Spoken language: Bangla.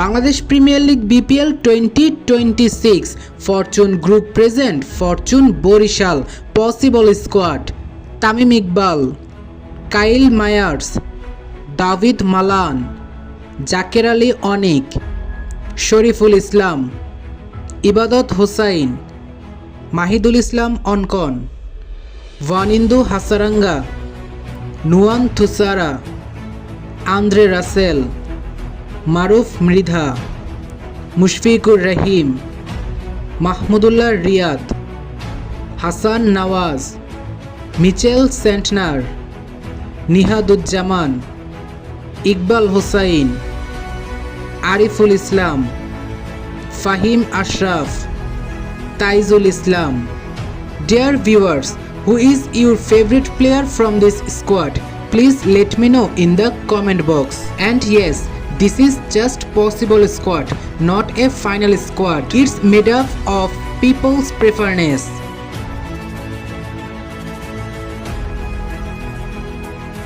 Bangladesh Premier League BPL twenty twenty six Fortune Group present Fortune Barishal possible squad Tamim Iqbal Kyle Mayers Dawid Malan Zaker Ali Anik Shoriful Islam Ebadot Hossain Mahidul Islam Ankon Wanindu Hasaranga Nuwan Thushara Andre Russell Maruf Mridha Mushfiqur Rahim Mahmudullah Riyad Hasan Nawaz Mitchell Santner Nihaduzzaman Iqbal Hossain Ariful Islam Fahim Ashraf Taijul Islam dear viewers who is your favourite player from this squad please let me know in the comment box and yes This is just possible squad, not a final squad. It's made up of people's preferences.